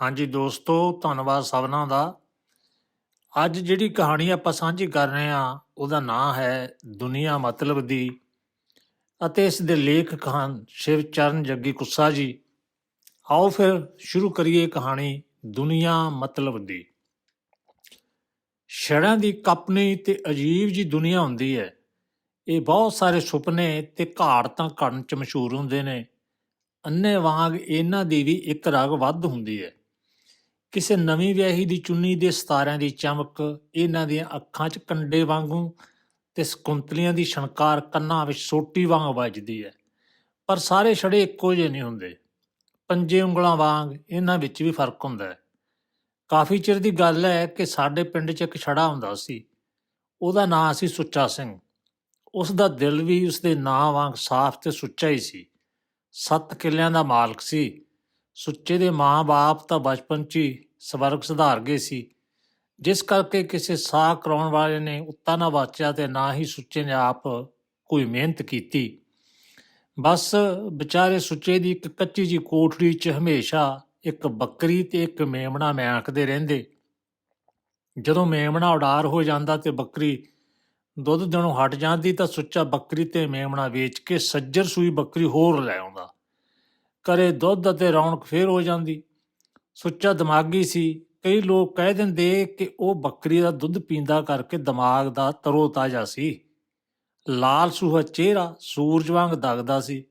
ਹਾਂਜੀ ਦੋਸਤੋ, ਧੰਨਵਾਦ ਸਭਨਾਂ ਦਾ। ਅੱਜ ਜਿਹੜੀ ਕਹਾਣੀ ਆਪਾਂ ਸਾਂਝੀ ਕਰ ਰਹੇ ਹਾਂ, ਉਹਦਾ ਨਾਂ ਹੈ ਦੁਨੀਆ ਮਤਲਬ ਦੀ ਅਤੇ ਇਸ ਦੇ ਲੇਖਕ ਹਨ ਸ਼ਿਵ ਚਰਨ ਜੱਗੀ ਕੁੱਸਾ ਜੀ। ਆਓ ਫਿਰ ਸ਼ੁਰੂ ਕਰੀਏ ਕਹਾਣੀ, ਦੁਨੀਆ ਮਤਲਬ ਦੀ। ਛੜਾਂ ਦੀ ਕਪਨੀ ਤੇ ਅਜੀਬ ਜੀ ਦੁਨੀਆ ਹੁੰਦੀ ਹੈ। ਇਹ ਬਹੁਤ ਸਾਰੇ ਸੁਪਨੇ ਤੇ ਘਾੜਤਾਂ ਕਰਨ ਚ ਮਸ਼ਹੂਰ ਹੁੰਦੇ ਨੇ। ਅੰਨੇ ਵਾਂਗ ਇਹਨਾਂ ਦੀ ਵੀ ਇੱਕ ਰਗ ਵੱਧ ਹੁੰਦੀ ਹੈ। ਕਿਸੇ ਨਵੀਂ ਵਿਆਹੀ ਦੀ ਚੁੰਨੀ ਦੇ ਸਤਾਰਿਆਂ ਦੀ ਚਮਕ, ਇਹਨਾਂ ਦੀਆਂ ਅੱਖਾਂ 'ਚ ਕੰਡੇ ਵਾਂਗੂ ਤੇ ਸਕੁੰਤਲੀਆਂ ਦੀ ਛਣਕਾਰ ਕੰਨਾਂ ਵਿੱਚ ਸੋਟੀ ਵਾਂਗ ਵੱਜਦੀ ਹੈ। ਪਰ ਸਾਰੇ ਛੜੇ ਇੱਕੋ ਜਿਹੇ ਨਹੀਂ ਹੁੰਦੇ। ਪੰਜੇ ਉਂਗਲਾਂ ਵਾਂਗ ਇਹਨਾਂ ਵਿੱਚ ਵੀ ਫ਼ਰਕ ਹੁੰਦਾ ਹੈ। ਕਾਫੀ ਚਿਰ ਦੀ ਗੱਲ ਹੈ ਕਿ ਸਾਡੇ ਪਿੰਡ 'ਚ ਇੱਕ ਛੜਾ ਹੁੰਦਾ ਸੀ। ਉਹਦਾ ਨਾਂ ਸੀ ਸੁੱਚਾ ਸਿੰਘ। ਉਸ ਦਾ ਦਿਲ ਵੀ ਉਸ ਦੇ ਨਾਂ ਵਾਂਗ ਸਾਫ਼ ਤੇ ਸੁੱਚਾ ਹੀ ਸੀ। ਸੱਤ ਕਿੱਲਿਆਂ ਦਾ ਮਾਲਕ ਸੀ। ਸੁੱਚੇ ਦੇ ਮਾਂ-ਬਾਪ ਤਾਂ ਬਚਪਨ 'ਚ ਹੀ ਸਵਰਗ ਸੁਧਾਰ ਗਏ ਸੀ। ਜਿਸ ਕਰਕੇ ਕਿਸੇ ਸਾਹ ਕਰਾਉਣ ਵਾਲੇ ਨੇ ਉੱਤਾ ਨਾ ਵਾਚਿਆ ਤੇ ਨਾ ਹੀ ਸੁੱਚੇ ਨੇ ਆਪ ਕੋਈ ਮਿਹਨਤ ਕੀਤੀ। ਬਸ ਵਿਚਾਰੇ ਸੁੱਚੇ ਦੀ ਇੱਕ ਕੱਚੀ ਜੀ ਕੋਠੜੀ 'ਚ ਹਮੇਸ਼ਾ ਇੱਕ ਬੱਕਰੀ ਤੇ ਇੱਕ ਮੇਮਣਾ ਮੈਂਕਦੇ ਰਹਿੰਦੇ। ਜਦੋਂ ਮੇਮਣਾ ਉਡਾਰ ਹੋ ਜਾਂਦਾ ਤੇ ਬੱਕਰੀ ਦੁੱਧ ਦੇਣੋਂ ਹਟ ਜਾਂਦੀ ਤਾਂ ਸੁੱਚਾ ਬੱਕਰੀ ਤੇ ਮੇਮਣਾ ਵੇਚ ਕੇ ਸੱਜਰ ਸੂਈ ਬੱਕਰੀ ਹੋਰ ਲੈ ਆਉਂਦਾ। ਕਰੇ ਦੁੱਧ ਅਤੇ ਰੌਣਕ ਫੇਰ ਹੋ ਜਾਂਦੀ। ਸੁੱਚਾ ਦਿਮਾਗੀ ਸੀ। ਕਈ ਲੋਕ ਕਹਿ ਦਿੰਦੇ ਕਿ ਉਹ ਬੱਕਰੀ ਦਾ ਦੁੱਧ ਪੀਂਦਾ ਕਰਕੇ ਦਿਮਾਗ ਦਾ ਤਰੋ ਤਾਜ਼ਾ ਸੀ। ਲਾਲ ਸੂਹਾ ਚਿਹਰਾ ਸੂਰਜ ਵਾਂਗ ਦਗਦਾ ਸੀ।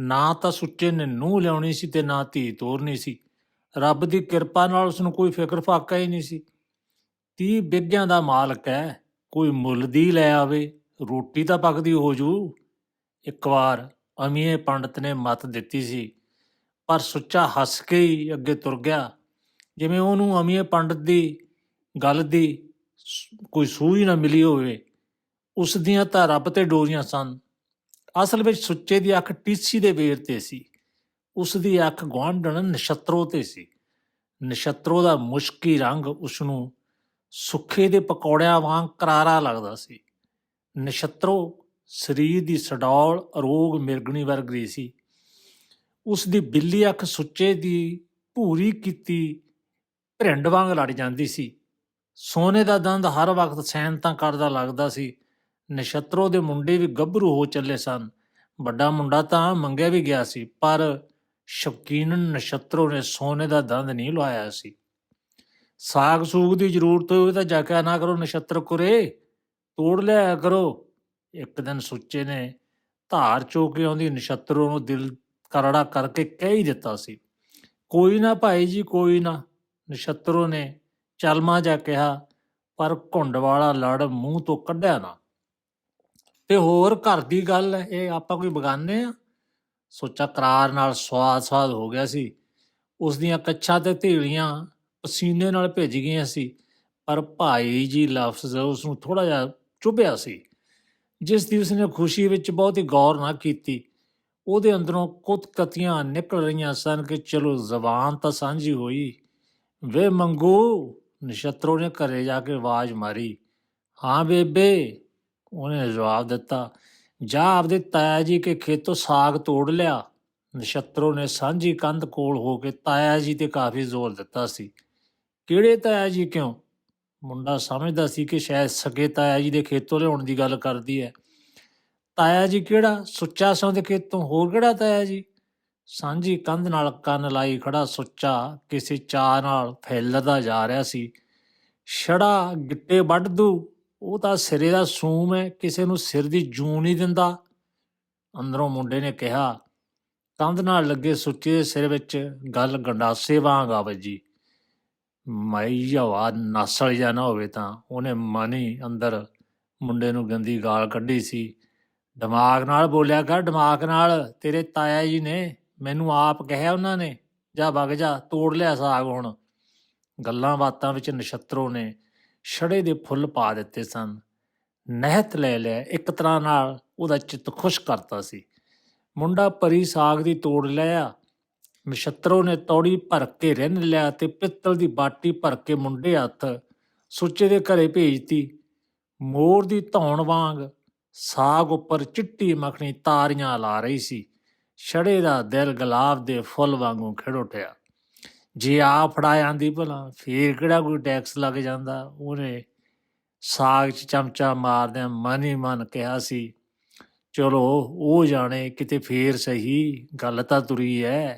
ਨਾ ਤਾਂ ਸੁੱਚੇ ਨੇ ਨੂੰਹ ਲਿਆਉਣੀ ਸੀ ਤੇ ਨਾ ਧੀ ਤੋਰਨੀ ਸੀ। ਰੱਬ ਦੀ ਕਿਰਪਾ ਨਾਲ ਉਸ ਨੂੰ ਕੋਈ ਫਿਕਰ ਫਾਕਾ ਹੀ ਨਹੀਂ ਸੀ। ਤੀਹ ਬਿੱਗਿਆਂ ਦਾ ਮਾਲਕ ਹੈ। ਕੋਈ ਮੁੱਲ ਦੀ ਲੈ ਆਵੇ। ਰੋਟੀ ਤਾਂ ਪੱਕਦੀ ਹੋ ਜੂ। ਇੱਕ ਵਾਰ ਅਮੀਏ ਪੰਡਤ ਨੇ ਮਤ ਦਿੱਤੀ ਸੀ, ਪਰ ਸੁੱਚਾ ਹੱਸ ਕੇ ਹੀ ਅੱਗੇ ਤੁਰ ਗਿਆ। ਜਿਵੇਂ ਉਹਨੂੰ ਅਮੀਏ ਪੰਡਤ ਦੀ ਗੱਲ ਦੀ ਕੋਈ ਸੂਝ ਨਾ ਮਿਲੀ ਹੋਵੇ, ਉਸ ਦੀਆਂ ਤਾਂ ਰੱਬ ਤੇ ਡੋਰੀਆਂ ਸਨ। ਅਸਲ ਵਿੱਚ ਸੁੱਚੇ ਦੀ ਅੱਖ ਟੀਸੀ ਦੇ ਵੇਰ ਤੇ ਸੀ। ਉਸ ਦੀ ਅੱਖ ਗੁਆਂਢਣ ਨਛੱਤਰੋ ਤੇ ਸੀ। ਨਛੱਤਰੋ ਦਾ ਮੁਸ਼ਕੀ ਰੰਗ ਉਸ ਨੂੰ ਸੁੱਖੇ ਦੇ ਪਕੌੜਿਆਂ ਵਾਂਗ ਕਰਾਰਾ ਲੱਗਦਾ ਸੀ। ਨਛੱਤਰੋ ਸਰੀਰ ਦੀ ਸਡੌਲ ਅਰੋਗ ਮਿਰਗਣੀ ਵਰਗ ਰਹੀ ਸੀ। ਉਸ ਦੀ ਬਿੱਲੀ ਅੱਖ ਸੁੱਚੇ ਦੀ ਭੂਰੀ ਕੀਤੀ ਭਰਿੰਡ ਵਾਂਗ ਲੜ ਜਾਂਦੀ ਸੀ। ਸੋਨੇ ਦਾ ਦੰਦ ਹਰ ਵਕਤ ਸੈਨਤਾਂ ਕਰਦਾ ਲੱਗਦਾ ਸੀ। ਨਛੱਤਰੋ ਦੇ ਮੁੰਡੇ ਵੀ ਗੱਭਰੂ ਹੋ ਚੱਲੇ ਸਨ। ਵੱਡਾ ਮੁੰਡਾ ਤਾਂ ਮੰਗਿਆ ਵੀ ਗਿਆ ਸੀ, ਪਰ ਸ਼ੌਕੀਨ ਨਛੱਤਰੋ ਨੇ ਸੋਨੇ ਦਾ ਦੰਦ ਨਹੀਂ ਲਵਾਇਆ ਸੀ। ਸਾਗ ਸੂਗ ਦੀ ਜ਼ਰੂਰਤ ਹੋਵੇ ਤਾਂ ਜਾਕਿਆ ਨਾ ਕਰੋ ਨਛੱਤਰ ਕੁਰੇ ਤੋੜ ਲਿਆ ਕਰੋ। ਇੱਕ ਦਿਨ ਸੁੱਚੇ ਨੇ ਧਾਰ ਚੋ ਕੇ ਆਉਂਦੀ ਨਛੱਤਰੋ ਨੂੰ ਦਿਲ ਕਰੜਾ ਕਰਕੇ ਕਹਿ ਹੀ ਦਿੱਤਾ ਸੀ। ਕੋਈ ਨਾ ਭਾਈ ਜੀ, ਕੋਈ ਨਾ। ਨਛੱਤਰੋ ਨੇ ਚਲਮਾ ਜਾ ਕਿਹਾ, ਪਰ ਘੁੰਡ ਵਾਲਾ ਲੜ ਮੂੰਹ ਤੋਂ ਕੱਢਿਆ ਨਾ। ਤੇ ਹੋਰ ਘਰ ਦੀ ਗੱਲ ਹੈ, ਇਹ ਆਪਾਂ ਕੋਈ ਬਗਾਨੇ ਆ? ਸੋਚਾ ਕਰਾਰ ਨਾਲ ਸਵਾਦ ਸਵਾਦ ਹੋ ਗਿਆ ਸੀ। ਉਸ ਦੀਆਂ ਕੱਛਾਂ ਤੇ ਢੇਲੀਆਂ ਪਸੀਨੇ ਨਾਲ ਭਿੱਜ ਗਈਆਂ ਸੀ, ਪਰ ਭਾਈ ਜੀ ਲਫ਼ਜ਼ ਉਸ ਨੂੰ ਥੋੜਾ ਜਿਹਾ ਚੁਭਿਆ ਸੀ। ਜਿਸ ਦੀ ਉਸਨੇ ਖੁਸ਼ੀ ਵਿੱਚ ਬਹੁਤੀ ਗੌਰ ਨਾ ਕੀਤੀ, ਉਹਦੇ ਅੰਦਰੋਂ ਕੁਤਕਤੀਆਂ ਨਿਕਲ ਰਹੀਆਂ ਸਨ ਕਿ ਚਲੋ ਜ਼ਬਾਨ ਤਾਂ ਸਾਂਝੀ ਹੋਈ, ਵੇ ਮੰਗੂ, ਨਛੱਤਰੋ ਨੇ ਘਰੇ ਜਾ ਕੇ ਆਵਾਜ਼ ਮਾਰੀ, ਹਾਂ ਬੇਬੇ, ਉਹਨੇ ਜਵਾਬ ਦਿੱਤਾ, ਜਾ ਆਪਦੇ ਤਾਇਆ ਜੀ ਕੇ ਖੇਤੋਂ ਸਾਗ ਤੋੜ ਲਿਆ, ਨਛੱਤਰੋ ਨੇ ਸਾਂਝੀ ਕੰਧ ਕੋਲ ਹੋ ਕੇ ਤਾਇਆ ਜੀ ਤੇ ਕਾਫੀ ਜ਼ੋਰ ਦਿੱਤਾ ਸੀ, ਕਿਹੜੇ ਤਾਇਆ ਜੀ ਕਿਉਂ? ਮੁੰਡਾ ਸਮਝਦਾ ਸੀ ਕਿ ਸ਼ਾਇਦ ਸਕੇ ਤਾਇਆ ਜੀ ਦੇ ਖੇਤੋਂ ਲਿਆਉਣ ਦੀ ਗੱਲ ਕਰਦੀ ਹੈ। ਤਾਇਆ ਜੀ ਕਿਹੜਾ? ਸੁੱਚਾ ਸੌ ਦੇ ਖੇਤੋਂ ਹੋਰ ਕਿਹੜਾ ਤਾਇਆ ਜੀ? ਸਾਂਝੀ ਕੰਧ ਨਾਲ ਕੰਨ ਲਾਈ ਖੜਾ ਸੁੱਚਾ ਕਿਸੇ ਚਾਹ ਨਾਲ ਫੈਲਦਾ ਜਾ ਰਿਹਾ ਸੀ। ਛੜਾ ਗਿੱਟੇ ਵੱਢ ਦੂ, ਉਹ ਤਾਂ ਸਿਰੇ ਦਾ ਸੂਮ ਹੈ, ਕਿਸੇ ਨੂੰ ਸਿਰ ਦੀ ਜੂੰ ਨਹੀਂ ਦਿੰਦਾ। ਅੰਦਰੋਂ ਮੁੰਡੇ ਨੇ ਕਿਹਾ, ਕੰਧ ਨਾਲ ਲੱਗੇ ਸੁੱਚੇ ਦੇ ਸਿਰ ਵਿੱਚ ਗੱਲ ਗੰਡਾਸੇ ਵਾਂਗ ਆ ਵੱਜੀ। ਮਾਈ ਹਵਾ ਨਸਲ ਜਾਂ ਨਾ ਹੋਵੇ ਤਾਂ ਉਹਨੇ ਮਨ ਹੀ ਅੰਦਰ ਮੁੰਡੇ ਨੂੰ ਗੰਦੀ ਗਾਲ ਕੱਢੀ ਸੀ। ਦਿਮਾਗ ਨਾਲ ਬੋਲਿਆ ਕਰ, ਦਿਮਾਗ ਨਾਲ, ਤੇਰੇ ਤਾਇਆ ਜੀ ਨੇ ਮੈਨੂੰ ਆਪ ਕਹਿਆ ਉਹਨਾਂ ਨੇ, ਜਾ ਵਗ ਜਾ, ਤੋੜ ਲਿਆ ਸਾਗ ਹੁਣ। ਗੱਲਾਂ ਬਾਤਾਂ ਵਿੱਚ ਨਛੱਤਰੋ ਨੇ ਛੜੇ ਦੇ ਫੁੱਲ ਪਾ ਦਿੱਤੇ ਸਨ। ਨਹਿਤ ਲੈ ਲਿਆ, ਇੱਕ ਤਰ੍ਹਾਂ ਨਾਲ ਉਹਦਾ ਚਿੱਤ ਖੁਸ਼ ਕਰਤਾ ਸੀ। ਮੁੰਡਾ ਪਰੀ ਸਾਗ ਦੀ ਤੋੜ ਲਿਆ ਨਛੱਤਰੋ ਨੇ ਤੌੜੀ ਭਰ ਕੇ ਰਿੰਨ ਲਿਆ ਤੇ ਪਿੱਤਲ ਦੀ ਬਾਟੀ ਭਰ ਕੇ ਮੁੰਡੇ ਹੱਥ ਸੁੱਚੇ ਦੇ ਘਰੇ ਭੇਜਤੀ। ਮੋਰ ਦੀ ਧੌਣ ਵਾਂਗ ਸਾਗ ਉੱਪਰ ਚਿੱਟੀ ਮੱਖਣੀ ਤਾਰੀਆਂ ਲਾ ਰਹੀ ਸੀ। ਛੜੇ ਦਾ ਦਿਲ ਗੁਲਾਬ ਦੇ ਫੁੱਲ ਵਾਂਗੂ ਖਿੜ ਉੱਠਿਆ। ਜੇ ਆ ਫੜਾ ਜਾਂਦੀ ਭਲਾ, ਫੇਰ ਕਿਹੜਾ ਕੋਈ ਟੈਕਸ ਲੱਗ ਜਾਂਦਾ? ਉਹਨੇ ਸਾਗ 'ਚ ਚਮਚਾ ਮਾਰਦਿਆਂ ਮਨ ਹੀ ਮਨ ਕਿਹਾ ਸੀ, ਚਲੋ, ਉਹ ਜਾਣੇ, ਕਿਤੇ ਫੇਰ ਸਹੀ ਗੱਲ ਤਾਂ ਤੁਰੀ ਐ।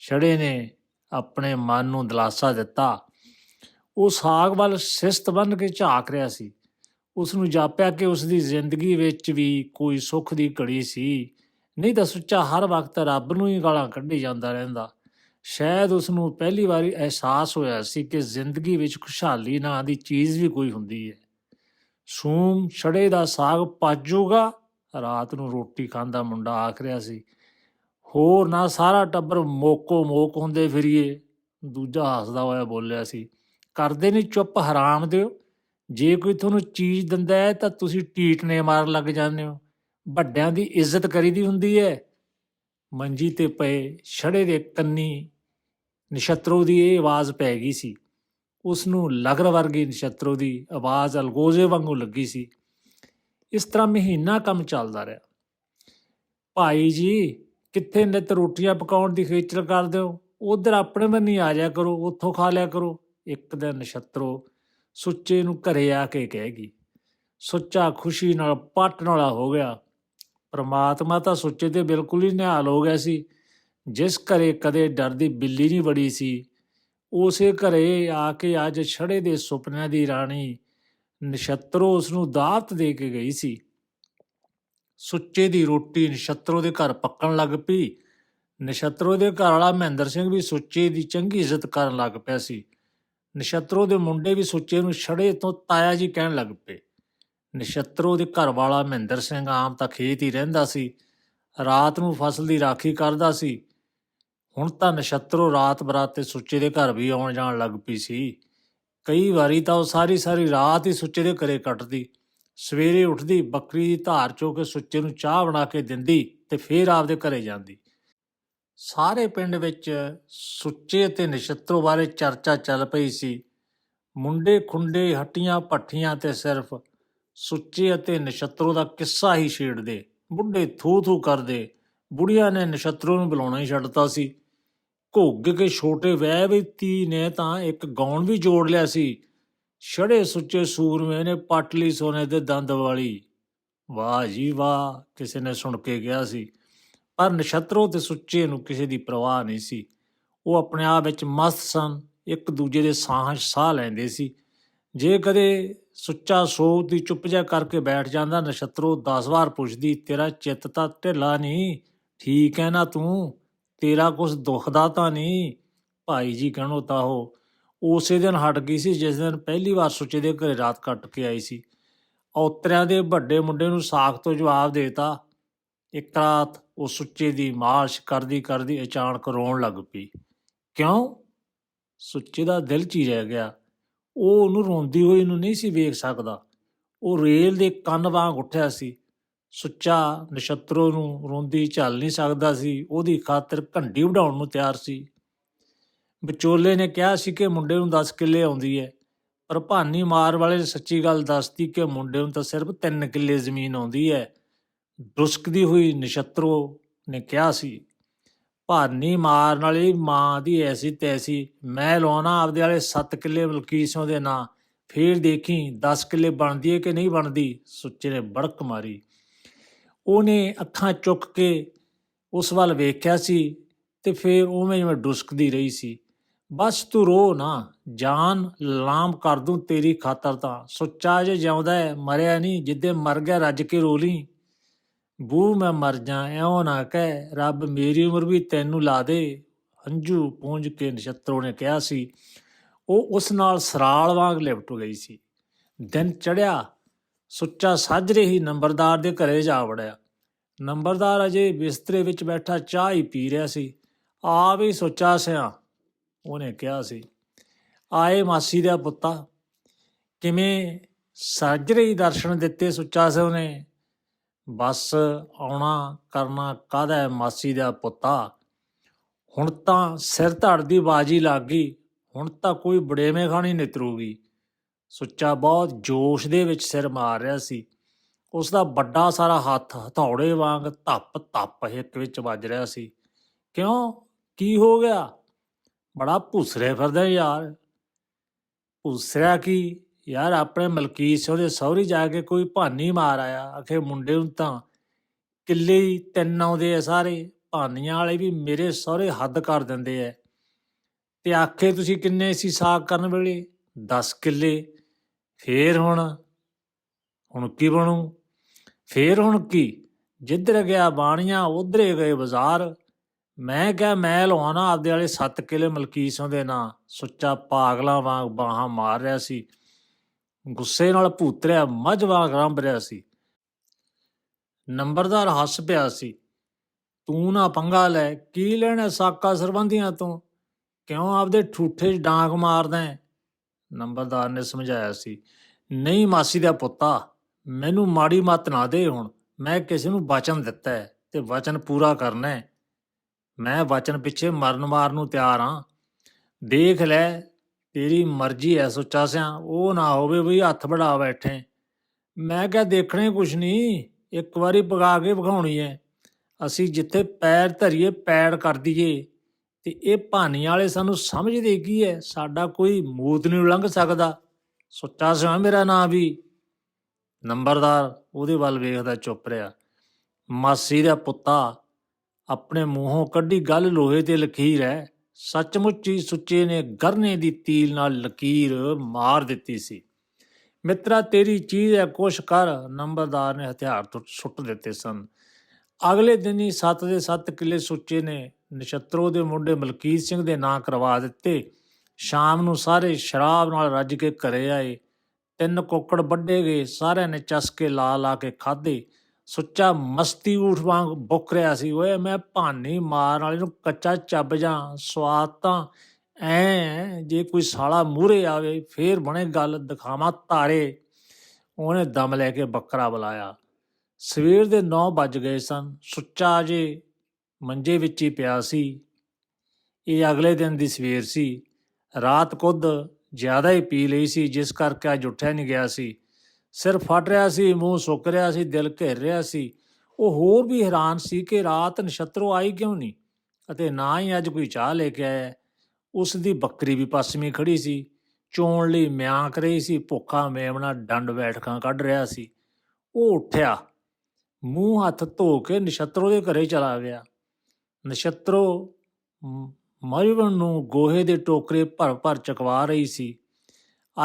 ਛੜੇ ਨੇ, ਆਪਣੇ ਮਨ ਨੂੰ ਦਿਲਾਸਾ ਦਿੱਤਾ। ਉਹ ਸਾਗ ਵੱਲ ਸਿਸਤ ਬੰਨ ਕੇ ਝਾਕ ਰਿਹਾ ਸੀ। ਉਸ ਨੂੰ ਜਾਪਿਆ ਕਿ ਉਸ ਦੀ ਜ਼ਿੰਦਗੀ ਵਿੱਚ ਵੀ ਕੋਈ ਸੁੱਖ ਦੀ ਘੜੀ ਸੀ। ਨਹੀਂ ਤਾਂ ਸੁੱਚਾ ਹਰ ਵਕਤ ਰੱਬ ਨੂੰ ਹੀ ਗਾਲਾਂ ਕੱਢੀ ਜਾਂਦਾ ਰਹਿੰਦਾ। ਸ਼ਾਇਦ ਉਸ ਨੂੰ ਪਹਿਲੀ ਵਾਰੀ ਅਹਿਸਾਸ ਹੋਇਆ ਸੀ ਕਿ ਜ਼ਿੰਦਗੀ ਵਿੱਚ ਖੁਸ਼ਹਾਲੀ ਨਾਂ ਦੀ ਚੀਜ਼ ਵੀ ਕੋਈ ਹੁੰਦੀ ਹੈ। ਸੂਮ ਛੜੇ ਦਾ ਸਾਗ ਪਾਜੂਗਾ, ਰਾਤ ਨੂੰ ਰੋਟੀ ਖਾਂਦਾ ਮੁੰਡਾ ਆਖ ਰਿਹਾ ਸੀ। ਹੋਰ ਨਾ ਸਾਰਾ ਟੱਬਰ ਮੋਕੋ ਮੋਕ ਹੁੰਦੇ ਫਿਰੀਏ। ਦੂਜਾ ਹੱਸਦਾ ਹੋਇਆ ਬੋਲਿਆ ਸੀ, ਕਰਦੇ ਨਹੀਂ ਚੁੱਪ ਹਰਾਮ ਦਿਓ। ਜੇ ਕੋਈ ਤੁਹਾਨੂੰ ਚੀਜ਼ ਦਿੰਦਾ ਹੈ ਤਾਂ ਤੁਸੀਂ ਟੀਟਨੇ ਮਾਰਨ ਲੱਗ ਜਾਂਦੇ ਹੋ। ਵੱਡਿਆਂ ਦੀ ਇੱਜ਼ਤ ਕਰੀਦੀ ਹੁੰਦੀ ਹੈ। ਮੰਜੀ ਤੇ ਪਏ ਛੜੇ ਦੇ ਕੰਨੀ ਨਛੱਤਰੋ ਦੀ ਇਹ ਆਵਾਜ਼ ਪੈ ਗਈ ਸੀ। ਉਸ ਨੂੰ ਲਗਰ ਵਰਗੀ ਨਛੱਤਰੋ ਦੀ ਆਵਾਜ਼ ਅਲਗੋਜ਼ੇ ਵਾਂਗੂ ਲੱਗੀ ਸੀ। ਇਸ ਤਰ੍ਹਾਂ ਮਹੀਨਾ ਕੰਮ ਚੱਲਦਾ ਰਿਹਾ। ਭਾਈ ਜੀ ਕਿੱਥੇ ਨਿਤ ਰੋਟੀਆਂ ਪਕਾਉਣ ਦੀ ਖੇਚਲ ਕਰਦੇ ਹੋ ਉਧਰ ਆਪਣੇ ਬੰਨੀ ਆ ਜਾਇਆ ਕਰੋ, ਉੱਥੋਂ ਖਾ ਲਿਆ ਕਰੋ। ਇੱਕ ਦਿਨ ਨਛੱਤਰੋ ਸੁੱਚੇ ਨੂੰ ਘਰੇ ਆ ਕੇ ਕਹੇਗੀ ਸੁੱਚਾ ਖੁਸ਼ੀ ਨਾਲ ਪੱਟ ਨਾਲਾ ਹੋ ਗਿਆ। ਪ੍ਰਮਾਤਮਾ ਤਾਂ ਸੁੱਚੇ ਤੇ ਬਿਲਕੁਲ ਹੀ ਨਿਹਾਲ ਹੋ ਗਿਆ ਸੀ। ਜਿਸ ਘਰੇ ਕਦੇ ਡਰਦੀ ਬਿੱਲੀ ਨਹੀਂ ਵੜੀ ਸੀ, ਉਸੇ ਘਰੇ ਆ ਕੇ ਅੱਜ ਛੜੇ ਦੇ ਸੁਪਨਿਆਂ ਦੀ ਰਾਣੀ ਨਛੱਤਰੋ ਉਸ ਨੂੰ ਦਾਤ ਦੇ ਕੇ ਗਈ ਸੀ। ਸੁੱਚੇ ਦੀ ਰੋਟੀ ਨਛੱਤਰੋ ਦੇ ਘਰ ਪੱਕਣ ਲੱਗ ਪਈ। ਨਛੱਤਰੋ ਦੇ ਘਰ ਵਾਲਾ ਮਹਿੰਦਰ ਸਿੰਘ ਵੀ ਸੁੱਚੇ ਦੀ ਚੰਗੀ ਇੱਜ਼ਤ ਕਰਨ ਲੱਗ ਪਿਆ ਸੀ। ਨਛੱਤਰੋ ਦੇ ਮੁੰਡੇ ਵੀ ਸੁੱਚੇ ਨੂੰ ਛੜੇ ਤੋਂ ਤਾਇਆ ਜੀ ਕਹਿਣ ਲੱਗ ਪਏ। ਨਛੱਤਰੋ ਦੇ ਘਰ ਵਾਲਾ ਮਹਿੰਦਰ ਸਿੰਘ ਆਮ ਤਾਂ ਖੇਤ ਹੀ ਰਹਿੰਦਾ ਸੀ। ਰਾਤ ਨੂੰ ਫਸਲ ਦੀ ਰਾਖੀ ਕਰਦਾ ਸੀ। ਹੁਣ ਤਾਂ ਨਛੱਤਰੋ ਰਾਤ ਬਰਾਤ ਤੇ ਸੁੱਚੇ ਦੇ ਘਰ ਵੀ ਆਉਣ ਜਾਣ ਲੱਗ ਪਈ ਸੀ। ਕਈ ਵਾਰੀ ਤਾਂ ਉਹ ਸਾਰੀ ਸਾਰੀ ਰਾਤ ਹੀ ਸੁੱਚੇ ਦੇ ਘਰੇ ਕੱਟਦੀ। ਸਵੇਰੇ ਉੱਠਦੀ, ਬੱਕਰੀ ਦੀ ਧਾਰ ਚੋ ਕੇ ਸੁੱਚੇ ਨੂੰ ਚਾਹ ਬਣਾ ਕੇ ਦਿੰਦੀ ਤੇ ਫੇਰ ਆਪਦੇ ਘਰੇ ਜਾਂਦੀ। ਸਾਰੇ ਪਿੰਡ ਵਿੱਚ ਸੁੱਚੇ ਅਤੇ ਨਛੱਤਰੋ ਬਾਰੇ ਚਰਚਾ ਚੱਲ ਪਈ ਸੀ। ਮੁੰਡੇ ਖੁੰਡੇ, ਹੱਟੀਆਂ ਪੱਠੀਆਂ ਤੇ ਸਿਰਫ ਸੁੱਚੇ ਅਤੇ ਨਛੱਤਰੋ ਦਾ ਕਿੱਸਾ ਹੀ ਛੇੜਦੇ, ਬੁੱਢੇ ਥੂ ਥੂ ਕਰਦੇ, ਬੁੜੀਆਂ ਨੇ ਨਛੱਤਰੋ ਨੂੰ ਬੁਲਾਉਣਾ ਹੀ ਛੱਡਤਾ ਸੀ। ਘੁੱਗ ਕੇ ਛੋਟੇ ਵਹਿ ਵੀ ਤੀ ਨੇ ਤਾਂ ਇੱਕ ਗਾਉਣ ਵੀ ਜੋੜ ਲਿਆ ਸੀ। ਛੜੇ ਸੁੱਚੇ ਸੂਰਮੇ ਨੇ ਪਟਲੀ ਸੋਨੇ ਦੇ ਦੰਦ ਵਾਲੀ। ਵਾਹ ਜੀ ਵਾਹ, ਕਿਸੇ ਨੇ ਸੁਣ ਕੇ ਗਿਆ ਸੀ। ਪਰ ਨਛੱਤਰੋ ਤੇ ਸੁੱਚੇ ਨੂੰ ਕਿਸੇ ਦੀ ਪਰਵਾਹ ਨਹੀਂ ਸੀ। ਉਹ ਆਪਣੇ ਆਪ ਵਿੱਚ ਮਸਤ ਸਨ, ਇੱਕ ਦੂਜੇ ਦੇ ਸਾਹ 'ਚ ਸਾਹ ਲੈਂਦੇ ਸੀ। ਜੇ ਕਦੇ ਸੁੱਚਾ ਸੋਚ ਦੀ ਚੁੱਪ ਜਾ ਕਰਕੇ ਬੈਠ ਜਾਂਦਾ, ਨਛੱਤਰੋ 10 ਵਾਰ ਪੁੱਛਦੀ, ਤੇਰਾ ਚਿੱਤ ਤਾਂ ਢਿੱਲਾ ਨਹੀਂ? ਠੀਕ ਹੈ ਨਾ ਤੂੰ, ਤੇਰਾ ਕੁਝ ਦੁਖਦਾ ਤਾਂ ਨਹੀਂ? ਭਾਈ ਜੀ, ਕਹਿਣੋ ਤਾਂ ਉਹ ਉਸੇ ਦਿਨ ਹਟ ਗਈ ਸੀ, ਜਿਸ ਦਿਨ ਪਹਿਲੀ ਵਾਰ ਸੁੱਚੇ ਦੇ ਘਰੇ ਰਾਤ ਕੱਟ ਕੇ ਆਈ ਸੀ। ਔਤਰਿਆਂ ਦੇ ਵੱਡੇ ਮੁੰਡੇ ਨੂੰ ਸਾਖ ਤੋਂ ਜਵਾਬ ਦੇਤਾ। ਇੱਕ ਰਾਤ ਉਹ ਸੁੱਚੇ ਦੀ ਮਾਰਸ਼ ਕਰਦੀ ਕਰਦੀ ਅਚਾਨਕ ਰੋਣ ਲੱਗ ਪਈ। ਕਿਉਂ? ਸੁੱਚੇ ਦਾ ਦਿਲ 'ਚ ਹੀ ਰਹਿ ਗਿਆ। ਉਹ ਉਹਨੂੰ ਰੋਂਦੀ ਹੋਈ ਨੂੰ ਨਹੀਂ ਸੀ ਵੇਖ ਸਕਦਾ। ਉਹ ਰੇਲ ਦੇ ਕੰਨ ਵਾਂਗ ਉੱਠਿਆ ਸੀ। ਸੁੱਚਾ ਨਛੱਤਰੋ ਨੂੰ ਰੋਂਦੀ ਝੱਲ ਨਹੀਂ ਸਕਦਾ ਸੀ। ਉਹਦੀ ਖਾਤਰ ਘੰਡੀ ਵਢਾਉਣ ਨੂੰ ਤਿਆਰ ਸੀ। ਵਿਚੋਲੇ ਨੇ ਕਿਹਾ ਸੀ ਕਿ ਮੁੰਡੇ ਨੂੰ 10 ਕਿੱਲੇ ਆਉਂਦੀ ਹੈ, ਪਰ ਭਾਨੀ ਮਾਰ ਵਾਲੇ ਨੇ ਸੱਚੀ ਗੱਲ ਦੱਸਦੀ ਕਿ ਮੁੰਡੇ ਨੂੰ ਤਾਂ ਸਿਰਫ 3 ਕਿੱਲੇ ਜ਼ਮੀਨ ਆਉਂਦੀ ਹੈ। ਦੁਸਕਦੀ ਹੋਈ ਨਛੱਤਰੋ ਨੇ ਕਿਹਾ ਸੀ, ਭਾਨੀ ਮਾਰਨ ਵਾਲੀ ਮਾਂ ਦੀ ਐਸੀ ਤੈਸੀ, ਮੈਂ ਲਾਉਣਾ ਆਪਦੇ ਵਾਲੇ 7 ਕਿੱਲੇ ਮਲਕੀਸੋਂ ਦੇ ਨਾਂ, ਫੇਰ ਦੇਖੀ 10 ਕਿੱਲੇ ਬਣਦੀ ਹੈ ਕਿ ਨਹੀਂ ਬਣਦੀ, ਸੁੱਚੇ ਨੇ ਬੜਕ ਮਾਰੀ। ਉਹਨੇ ਅੱਖਾਂ ਚੁੱਕ ਕੇ ਉਸ ਵੱਲ ਵੇਖਿਆ ਸੀ ਤੇ ਫੇਰ ਉਵੇਂ ਜਿਵੇਂ ਡੁਸਕਦੀ ਰਹੀ ਸੀ। ਬਸ ਤੂੰ ਰੋ ਨਾ, ਜਾਨ ਲਾਮ ਕਰ ਦੂੰ ਤੇਰੀ ਖਾਤਰ ਤਾਂ। ਸੁੱਚਾ ਜੇ ਜਿਉਂਦਾ ਹੈ ਮਰਿਆ ਨਹੀਂ ਜਿੱਦੇ ਮਰ ਗਿਆ ਰੱਜ ਕੇ ਰੋ ਲਈ। ਬੂ ਮੈਂ ਮਰ ਜਾ, ਐਉਂ ਨਾ ਕਹਿ, ਰੱਬ ਮੇਰੀ ਉਮਰ ਵੀ ਤੈਨੂੰ ਲਾ ਦੇ। ਹੰਝੂ ਪੂੰਝ ਕੇ ਨਛੱਤਰੋ ਨੇ ਕਿਹਾ ਸੀ। ਉਹ ਉਸ ਨਾਲ ਸਰਾਲ ਵਾਂਗ ਲਿਪਟ ਗਈ ਸੀ। ਦਿਨ ਚੜਿਆ ਸੁੱਚਾ ਸਾਜਰੇ ਹੀ ਨੰਬਰਦਾਰ ਦੇ ਘਰੇ ਜਾ ਵੜਿਆ। ਨੰਬਰਦਾਰ ਅਜੇ ਬਿਸਤਰੇ ਵਿੱਚ ਬੈਠਾ ਚਾਹ ਹੀ ਪੀ ਰਿਹਾ ਸੀ। ਆ ਵੀ ਸੁੱਚਾ ਸਿਆ। ਉਹਨੇ ਕਿਹਾ ਸੀ, ਆਏ ਮਾਸੀ ਦਾ ਪੁੱਤਾ, ਕਿਵੇਂ ਸਾਜਰੇ ਹੀ ਦਰਸ਼ਨ ਦਿੱਤੇ ਸੁੱਚਾ ਸਿੰਘ ਨੇ ਬਸ ਆਉਣਾ ਕਰਨਾ ਕਾਹਦਾ ਮਾਸੀ ਦਾ ਪੁੱਤਾ? ਹੁਣ ਤਾਂ ਸਿਰ ਧੜ ਦੀ ਬਾਜੀ ਲੱਗ ਗਈ, ਹੁਣ ਤਾਂ ਕੋਈ ਬੜੇਵੇਂ ਖਾਣੀ ਨਿਤਰੂਗੀ। ਸੁੱਚਾ ਬਹੁਤ ਜੋਸ਼ ਦੇ ਵਿੱਚ ਸਿਰ ਮਾਰ ਰਿਹਾ ਸੀ। ਉਸ ਦਾ ਵੱਡਾ ਸਾਰਾ ਹੱਥ ਹਥੌੜੇ ਵਾਂਗ ਧੱਪ ਧੱਪ ਹਿੱਕ ਵਿੱਚ ਵੱਜ ਰਿਹਾ ਸੀ। ਕਿਉਂ? ਕੀ ਹੋ ਗਿਆ? ਬੜਾ ਭੁਸਰੇ ਫਿਰਦਾ ਯਾਰ। ਭੁਸਰਿਆ ਕੀ? ਯਾਰ ਆਪਣੇ ਮਲਕੀਤ ਸਿੰਘ ਦੇ ਸਹੁਰੇ ਜਾ ਕੇ ਕੋਈ ਭਾਨੀ ਮਾਰ ਆਇਆ। ਆਖੇ ਮੁੰਡੇ ਨੂੰ ਤਾਂ ਕਿੱਲੇ ਹੀ ਤਿੰਨ ਆਉਂਦੇ ਆ ਸਾਰੇ। ਭਾਨੀਆਂ ਵਾਲੇ ਵੀ ਮੇਰੇ ਸਹੁਰੇ ਹੱਦ ਕਰ ਦਿੰਦੇ ਐ ਤੇ ਆਖੇ ਤੁਸੀਂ ਕਿੰਨੇ ਸੀ ਸਾਗ ਕਰਨ ਵੇਲੇ? 10 ਕਿੱਲੇ। ਫੇਰ ਹੁਣ ਹੁਣ ਕੀ ਬਣੂ? ਫੇਰ ਹੁਣ ਕੀ? ਜਿੱਧਰ ਗਿਆ ਬਾਣੀਆਂ, ਉਧਰੇ ਗਏ ਬਾਜ਼ਾਰ। ਮੈਂ ਕਿਹਾ, ਮੈਂ ਲਵਾਉਣਾ ਆਪਦੇ ਵਾਲੇ 7 ਕਿਲੇ ਮਲਕੀਤ ਦੇ ਨਾਂ। ਸੁੱਚਾ ਪਾਗਲਾ ਵਾਂਗ ਬਾਹਾਂ ਮਾਰ ਰਿਹਾ ਸੀ। ਗੁੱਸੇ ਨਾਲ ਭੂਤਰਿਆ, ਮੱਝ ਵਾਂਗ ਰੰਭ ਰਿਹਾ ਸੀ। ਨੰਬਰਦਾਰ ਹੱਸ ਪਿਆ ਸੀ। ਤੂੰ ਨਾ ਪੰਗਾ ਲੈ, ਕੀ ਲੈਣਾ ਸਾਕਾ ਸਰਬੰਧੀਆਂ ਤੋਂ? ਕਿਉਂ ਆਪਦੇ ਠੂਠੇ 'ਚ ਡਾਂਗ ਮਾਰਦਾ ਨੰਬਰਦਾਰ ਨੇ ਸਮਝਾਇਆ ਸੀ। ਨਹੀਂ ਮਾਸੀ ਦਾ ਪੁੱਤਾ, ਮੈਨੂੰ ਮਾੜੀ ਮੱਤ ਨਾ ਦੇ ਹੁਣ। ਮੈਂ ਕਿਸੇ ਨੂੰ ਵਚਨ ਦਿੱਤਾ ਹੈ ਤੇ ਵਚਨ ਪੂਰਾ ਕਰਨਾ ਹੈ। ਮੈਂ ਵਚਨ ਪਿੱਛੇ ਮਰਨ ਮਾਰ ਨੂੰ ਤਿਆਰ ਹਾਂ ਦੇਖ ਲੈ, ਤੇਰੀ ਮਰਜ਼ੀ ਐ ਸੁੱਚਾ ਸਿਆ, ਉਹ ਨਾ ਹੋਵੇ ਵੀ ਹੱਥ ਵੜਾ ਬੈਠੇ ਮੈਂ ਕਿਹਾ, ਦੇਖਣੇ ਕੁਛ ਨਹੀਂ ਇੱਕ ਵਾਰੀ ਪਗਾ ਕੇ ਵਿਖਾਉਣੀ ਐ। ਅਸੀਂ ਜਿੱਥੇ ਪੈਰ ਧਰੀਏ ਪੈੜ ਕਰ ਦਈਏ। ਤੇ ਇਹ ਭਾਨੀ ਵਾਲੇ ਸਾਨੂੰ ਸਮਝਦੇ ਕੀ ਐ? ਸਾਡਾ ਕੋਈ ਮੂਤ ਨਹੀਂ ਲੰਘ ਸਕਦਾ। ਸੁੱਚਾ ਸਿਆ ਮੇਰਾ ਨਾਂ ਵੀ। ਨੰਬਰਦਾਰ, ਉਹਦੇ ਵੱਲ ਵੇਖਦਾ ਚੁੱਪ ਰਿਹਾ। ਮਾਸੀ ਦਾ ਪੁੱਤਾ ਆਪਣੇ ਮੂੰਹੋਂ ਕੱਢੀ ਗੱਲ ਲੋਹੇ ਤੇ ਲਕੀਰ ਹੈ। ਸੱਚਮੁੱਚ ਹੀ ਸੁੱਚੇ ਨੇ ਗਰਨੇ ਦੀ ਤੀਲ ਨਾਲ ਲਕੀਰ ਮਾਰ ਦਿੱਤੀ ਸੀ। ਮਿੱਤਰਾ, ਤੇਰੀ ਚੀਜ਼ ਹੈ, ਕੁਛ ਕਰ। ਨੰਬਰਦਾਰ ਨੇ ਹਥਿਆਰ ਤੋਂ, ਸੁੱਟ ਦਿੱਤੇ ਸਨ। ਅਗਲੇ ਦਿਨ ਹੀ 7 ਦੇ 7 ਕਿੱਲੇ ਸੁੱਚੇ ਨੇ ਨਛੱਤਰੋ ਦੇ ਮੁੰਡੇ ਮਲਕੀਤ ਸਿੰਘ ਦੇ ਨਾਂ ਕਰਵਾ ਦਿੱਤੇ। ਸ਼ਾਮ ਨੂੰ ਸਾਰੇ ਸ਼ਰਾਬ ਨਾਲ ਰੱਜ ਕੇ ਘਰੇ ਆਏ। ਤਿੰਨ ਕੁੱਕੜ ਵੱਢੇ ਗਏ, ਸਾਰਿਆਂ ਨੇ ਚਸਕੇ ਲਾ ਲਾ ਕੇ ਖਾਦੇ ਸੁੱਚਾ ਮਸਤੀ ਊਠ ਵਾਂਗ ਬੁੱਕ ਰਿਹਾ ਸੀ, ਓਏ ਮੈਂ ਭਾਨੀ ਮਾਰਨ ਵਾਲੇ ਨੂੰ ਕੱਚਾ ਚੱਬ ਜਾਂ ਸਵਾਦ ਤਾਂ ਐ ਜੇ ਕੋਈ ਸਾਲਾ ਮੂਹਰੇ ਆਵੇ, ਫੇਰ ਬਣੇ ਗੱਲ ਦਿਖਾਵਾਂ ਤਾਰੇ। ਉਹਨੇ ਦਮ ਲੈ ਕੇ ਬੱਕਰਾ ਬੁਲਾਇਆ। ਸਵੇਰ ਦੇ 9 ਵੱਜ ਗਏ ਸਨ। ਸੁੱਚਾ ਜੇ ਮੰਜੇ ਵਿੱਚ ਹੀ ਪਿਆ ਸੀ। ਇਹ ਅਗਲੇ ਦਿਨ ਦੀ ਸਵੇਰ ਸੀ। ਰਾਤ ਕੁੱਦ ਜ਼ਿਆਦਾ ਹੀ ਪੀ ਲਈ ਸੀ, ਜਿਸ ਕਰਕੇ ਅੱਜ ਉੱਠਿਆ ਨਹੀਂ ਗਿਆ ਸੀ। ਸਿਰ ਫਟ ਰਿਹਾ ਸੀ, ਮੂੰਹ ਸੁੱਕ ਰਿਹਾ ਸੀ, ਦਿਲ ਘਿਰ ਰਿਹਾ ਸੀ। ਉਹ ਹੋਰ ਵੀ ਹੈਰਾਨ ਸੀ ਕਿ ਰਾਤ ਨਛੱਤਰੋ ਆਈ ਕਿਉਂ ਨਹੀਂ ਅਤੇ ਨਾ ਹੀ ਅੱਜ ਕੋਈ ਚਾਹ ਲੈ ਕੇ ਆਇਆ। ਉਸ ਦੀ ਬੱਕਰੀ ਵੀ ਪਾਸਵੀਂ ਖੜੀ ਸੀ। ਚੋਣ ਲਈ ਮਿਆਂਕ ਰਹੀ ਸੀ, ਭੁੱਖਾ ਮੇਮਣਾ ਡੰਡ ਬੈਠਕਾਂ ਕੱਢ ਰਿਹਾ ਸੀ। ਉਹ ਉੱਠਿਆ, ਮੂੰਹ ਹੱਥ ਧੋ ਕੇ ਨਛੱਤਰੋ ਦੇ ਘਰੇ ਚਲਾ ਗਿਆ। ਨਛੱਤਰੋ ਮਰਵਣ ਨੂੰ ਗੋਹੇ ਦੇ ਟੋਕਰੇ ਭਰ ਭਰ ਚਕਵਾ ਰਹੀ ਸੀ।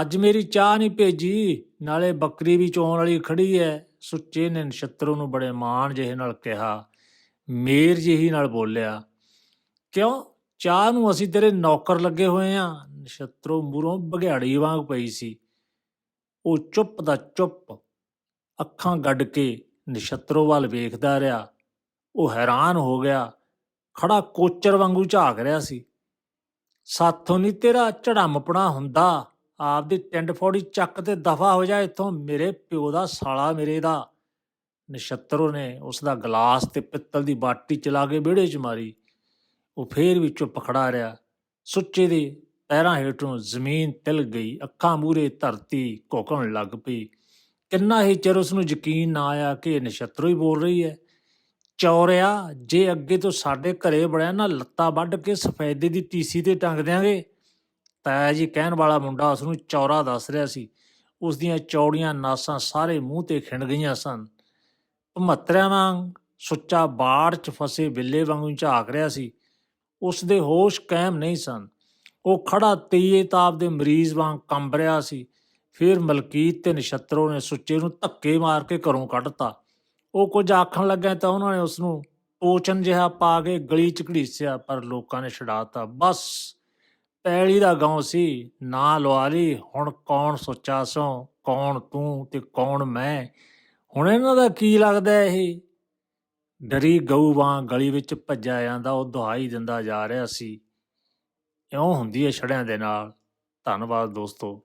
ਅੱਜ ਮੇਰੀ ਚਾਹ ਨਹੀਂ ਭੇਜੀ, ਨਾਲੇ ਬੱਕਰੀ ਵੀ ਚੋਣ ਵਾਲੀ ਖੜੀ ਐ। ਸੁੱਚੇ ਨੇ ਨਛੱਤਰੋ ਨੂੰ ਬੜੇ ਮਾਣ ਜਿਹੇ ਨਾਲ ਕਿਹਾ। ਮੇਰ ਜਿਹੀ ਨਾਲ ਬੋਲਿਆ, ਕਿਉਂ? ਚਾਹ ਨੂੰ ਅਸੀਂ ਤੇਰੇ ਨੌਕਰ ਲੱਗੇ ਹੋਏ ਆ। ਨਛੱਤਰੋ ਮੂਰੋਂ ਬਘਿਆੜੀ ਵਾਂਗ ਪਈ ਸੀ। ਉਹ ਚੁੱਪ ਦਾ ਚੁੱਪ ਅੱਖਾਂ ਗੱਡ ਕੇ ਨਛੱਤਰੋ ਵੱਲ ਵੇਖਦਾ ਰਿਹਾ। ਉਹ ਹੈਰਾਨ ਹੋ ਗਿਆ ਖੜਾ ਕੋਚਰ ਵਾਂਗੂ ਝਾਕ ਰਿਹਾ ਸੀ। ਸਾਥੋਂ ਨਹੀਂ ਤੇਰਾ ਝੜਮਪਣਾ ਹੁੰਦਾ। ਆਪਦੀ ਟਿੰਡ ਫੋੜੀ ਚੱਕ ਤੇ ਦਫਾ ਹੋ ਜਾ ਇੱਥੋਂ। ਮੇਰੇ ਪਿਓ ਦਾ ਸਾਲਾ ਮੇਰੇ ਦਾ। ਨਛੱਤਰੋ ਨੇ ਉਸ ਦਾ ਗਲਾਸ ਤੇ ਪਿੱਤਲ ਦੀ ਬਾਟੀ ਚਲਾ ਕੇ ਵਿਹੜੇ 'ਚ ਮਾਰੀ। ਉਹ ਫੇਰ ਵੀ ਚੁੱਪ ਖੜਾ ਰਿਹਾ ਸੁੱਚੇ ਦੇ ਪੈਰਾਂ ਹੇਠੋਂ ਜ਼ਮੀਨ ਤਿਲ ਗਈ। ਅੱਖਾਂ ਮੂਰੇ ਧਰਤੀ ਘੋਕਣ ਲੱਗ ਪਈ। ਕਿੰਨਾ ਹੀ ਚਿਰ ਉਸ ਨੂੰ ਯਕੀਨ ਨਾ ਆਇਆ ਕਿ ਇਹ ਨਛੱਤਰੋ ਹੀ ਬੋਲ ਰਹੀ ਹੈ। ਚੌਰਿਆ, ਜੇ ਅੱਗੇ ਤੋਂ ਸਾਡੇ ਘਰੇ ਬੜਿਆ ਨਾ ਲੱਤਾਂ ਵੱਢ ਕੇ ਸਫੈਦੇ ਦੀ ਟੀਸੀ ਤੇ ਟੰਗ ਦਿਆਂਗੇ। ਤਾਇਆ ਜੀ ਕਹਿਣ ਵਾਲਾ ਮੁੰਡਾ ਉਸ ਨੂੰ ਚੌਰਾ ਦੱਸ ਰਿਹਾ ਸੀ। ਉਸ ਦੀਆਂ ਚੌੜੀਆਂ ਨਾਸਾਂ ਸਾਰੇ ਮੂੰਹ ਤੇ ਖਿੰਡ ਗਈਆਂ ਸਨ। ਭਮੱਤਰਿਆਂ ਵਾਂਗ ਸੁੱਚਾ ਬਾੜ 'ਚ ਫਸੇ ਬਿੱਲੇ ਵਾਂਗੂ ਝਾਕ ਰਿਹਾ ਸੀ। ਉਸ ਦੇ ਹੋਸ਼ ਕਾਇਮ ਨਹੀਂ ਸਨ। ਉਹ ਖੜਾ ਤੀਏ ਤਾਪ ਦੇ ਮਰੀਜ਼ ਵਾਂਗ ਕੰਬ ਰਿਹਾ ਸੀ। ਫਿਰ ਮਲਕੀਤ ਤੇ ਨਛੱਤਰੋ ਨੇ ਸੁੱਚੇ ਨੂੰ ਧੱਕੇ ਮਾਰ ਕੇ ਘਰੋਂ ਕੱਢਤਾ। ਉਹ ਕੁਝ ਆਖਣ ਲੱਗਾ ਤਾਂ ਉਹਨਾਂ ਨੇ ਉਸ ਨੂੰ ਪੋਚਨ ਜਿਹਾ ਪਾ ਕੇ ਗਲੀ ਚ ਘੜੀਸਿਆ, ਪਰ ਲੋਕਾਂ ਨੇ ਛਡਾਤਾ ਬਸ ਪੈਲੀ ਦਾ ਗਾਉਂ ਸੀ, ਨਾ ਲਵਾ ਲਈ, ਹੁਣ ਕੌਣ ਸੋਚਾ ਸੋ, ਕੌਣ ਤੂੰ ਤੇ ਕੌਣ ਮੈਂ? ਹੁਣ ਇਹਨਾਂ ਦਾ ਕੀ ਲੱਗਦਾ ਇਹ? ਡਰੀ ਗਊ ਵਾਂ ਗਲੀ ਵਿੱਚ ਭੱਜਿਆ ਜਾਂਦਾ, ਉਹ ਦੁਹਾਈ ਦਿੰਦਾ ਜਾ ਰਿਹਾ ਸੀ। ਇਉਂ ਹੁੰਦੀ ਹੈ ਛੜਿਆਂ ਦੇ ਨਾਲ। ਧੰਨਵਾਦ ਦੋਸਤੋ।